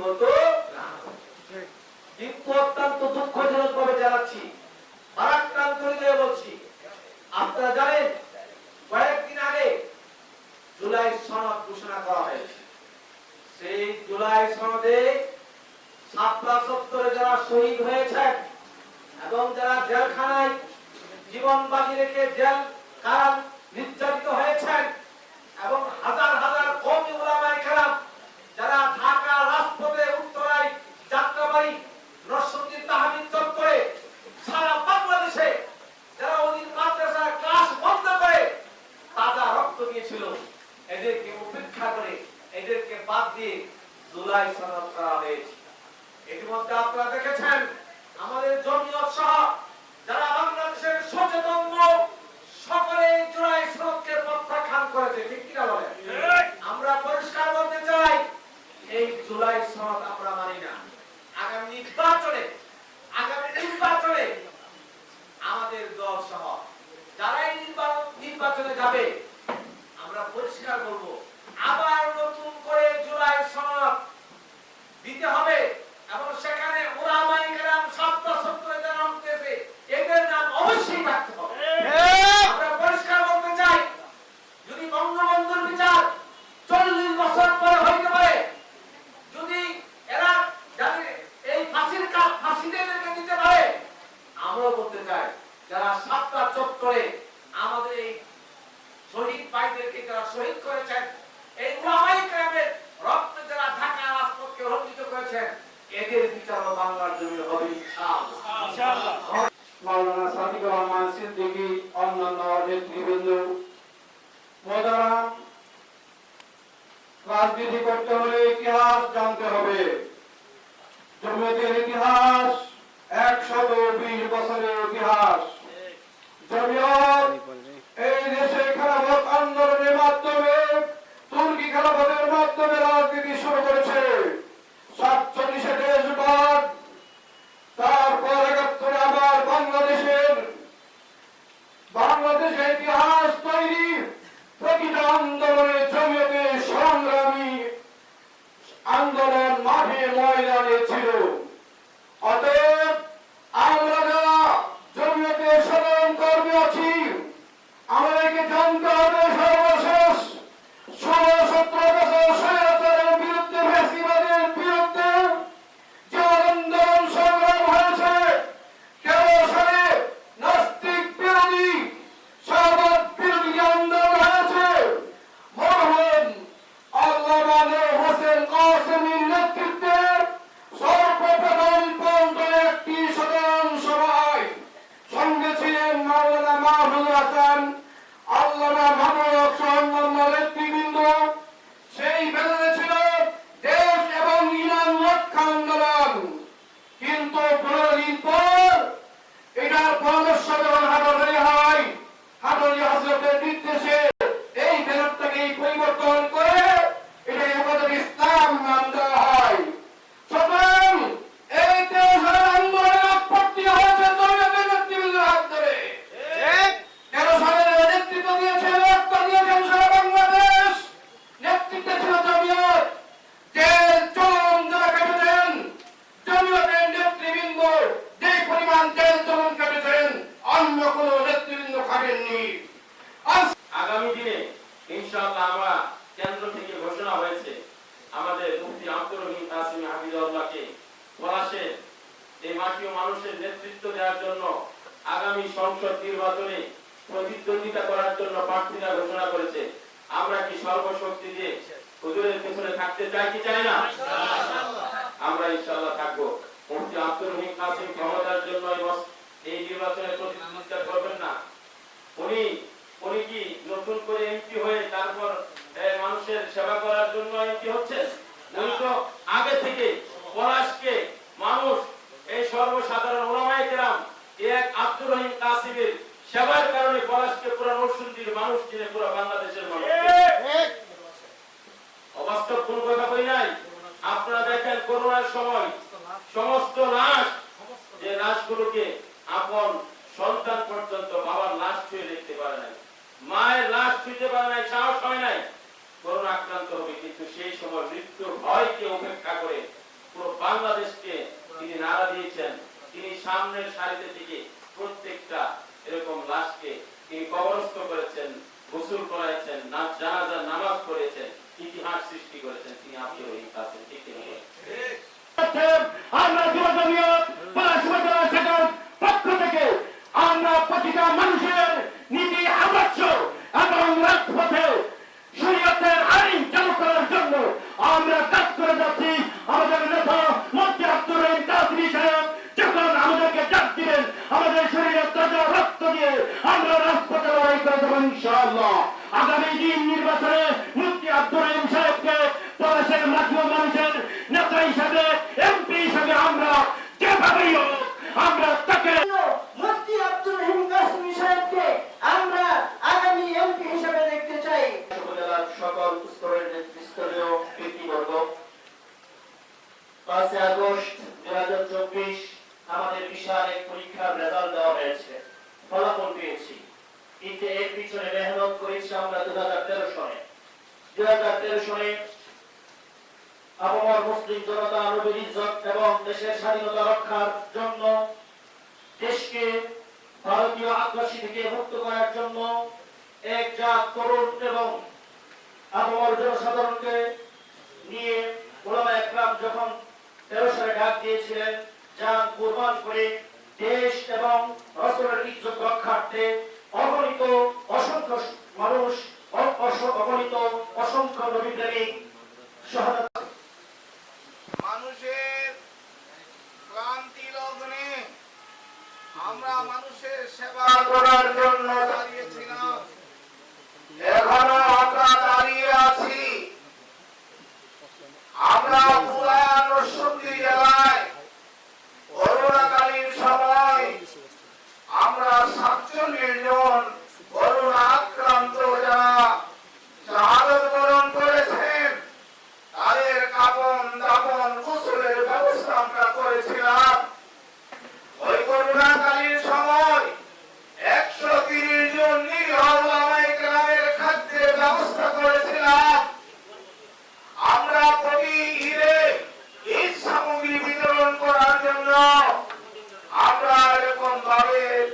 হতো জুলাই সব আমরা মানি না। আগামী নির্বাচনে ইতিহাস জানতে হবে। জমিয়তের ইতিহাস, একশত বিশ বছরের ইতিহাস। জমিয়ত এই দেশে খেলাফত আন্দোলনের মাধ্যমে, তুর্কি খেলাফতের মাধ্যমে রাজনীতি শুরু করেছে। ভারতীয় মানুষের নেতৃত্ব দেওয়ার জন্য আগামী সংসদ নির্বাচনে প্রতিদ্বন্দ্বিতা করার জন্য প্রার্থীরা ঘোষণা করেছে। আমরা কি সর্বশক্তি দিয়ে হুজুরের পেছনে থাকতে চাই কি চাই না? আমরা ইনশাআল্লাহ থাকব। আব্দুল রহিম কাসিম ক্ষমতার জন্য এই নির্বাচনে প্রতিদ্বন্দ্বিতা করবেন না। উনি উনি কি নতুন করে এমপি হয়ে তারপর মানুষের সেবা করার জন্য এমপি হচ্ছে আক্রান্ত হবে, কিন্তু সেই সময় মৃত্যুর ভয়কে উপেক্ষা করে পুরো বাংলাদেশকে তিনি নাড়া দিয়েছেন। তিনি সামনের সারিতে থেকে প্রত্যেকটা এরকম লাশকে তিনি কবরস্থ করেছেন, গোসল করাইছেন জানাজার নামাজ করেছেন ইতিহাস সৃষ্টি করেছেন। তিনি আপনি ওই কাছে আমরা যুব পক্ষ থেকে আমরা প্রতিটা মানুষের 같아요. জনতা নবীর ইজ্জত এবং দেশের স্বাধীনতা রক্ষার জন্য দেশকে ভারতীয় আদিবাসী থেকে মুক্ত করার জন্য এক জাত তরুণ এবং আবহাওয়ার জনসাধারণকে নিয়ে ওলামা একরাম যখন তেরো সালে ডাক দিয়েছিলেন, যান, কোরবান করে দেশ এবং রসলের ইজ্জত অসংখ্য অগণিত অসংখ্য মানুষ অগণিত অসংখ্য নবী প্রেমিক সহায়তা মানুষের ক্লান্তি লগ্নে আমরা মানুষের সেবা করার জন্য দাঁড়িয়েছিলাম। এখনও আমরা দাঁড়িয়ে আছি। আমরা জেলায় করোনাকালীন সময় আমরা সাতচল্লিশ জন রমজানের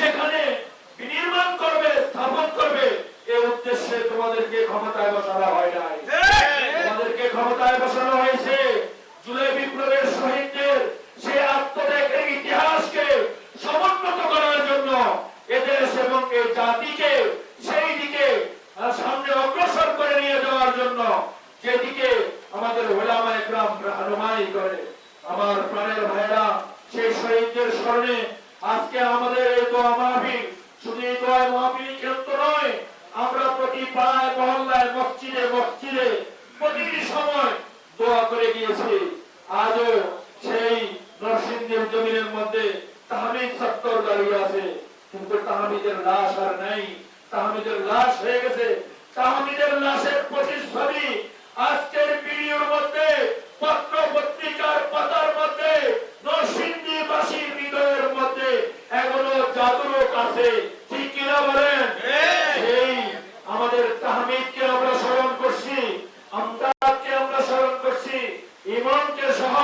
অফিস এখানে বিনির্মাণ করবে স্থাপন করবে এই উদ্দেশ্যে তোমাদেরকে ক্ষমতায় বসানো হয় নাই। তোমাদেরকে ক্ষমতায় বসানো হয়েছে। জুলাই বিপ্লবের শহীদদের সে আত্মত্যাগের ইতিহাসকে সমুন্নত করার জন্য এদেশ এবং এই জাতিকে সেই দিকে সামনে অগ্রসর করে নিয়ে যাওয়ার জন্য যেদিকে আমাদের ওলামা একরাম রাহনুমাই করে। আমার প্রাণের ভাইরা সেই শহীদদের স্মরণে আজকে আমাদের এই দোয়া মাহফিল শুধু এই দোয়া মাহফিল ক্ষেত্র নয়, আমরা প্রতি পাড়ায়, মহল্লায়, মসজিদে মসজিদে প্রতিটি সময় দোয়া করে গিয়েছি। আজও সেই নরসিংদীর জমিনের মধ্যে তাহমিদ সত্তর দাঁড়িয়ে আছে, কিন্তু তাহমিদের লাশ আর নাই। তাহমিদের লাশ হয়ে গেছে। তাহমিদের লাশের প্রতিচ্ছবি আজকের ভিডিওর মধ্যে পত্র পত্রিকার পাতার মধ্যে নরসিংদীবাসীর হৃদয়ের মধ্যে এখনও জাদুরক আছে ঠিক কিনা বলেন সেই আমাদের তাহমিদকে আমরা স্মরণ করছি আমদাদকে আমরা স্মরণ করছি ইমামকে সহ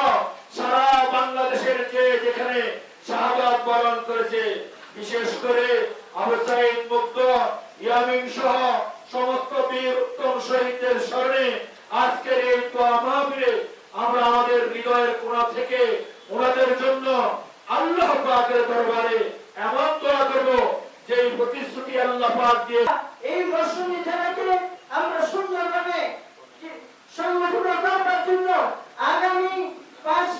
সারা বাংলাদেশের যে যেখানে শাহাদাত বরণ করেছে বিশেষ করে আবু সাইদ মুক্ত ইয়ামিন সহ সমস্ত বীর উত্তম শহীদদের স্মরণে আজকের এই দোয়া মাহফিলে আমরা আমাদের হৃদয়ের কোণা থেকে ওনাদের জন্য আল্লাহ পাকের দরবারে এমন দোয়া করব যে প্রতিশ্রুতি আল্লাহ পাক দিয়ে এই মৌসুমী জেলাকে আমরা সুন্দরভাবে যে- সংগঠিত জন্য আগামী পাঁচ,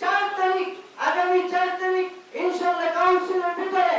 চার তারিখ, আগামী চার তারিখ ইনশাল্লাহ কাউন্সিলের ভিতরে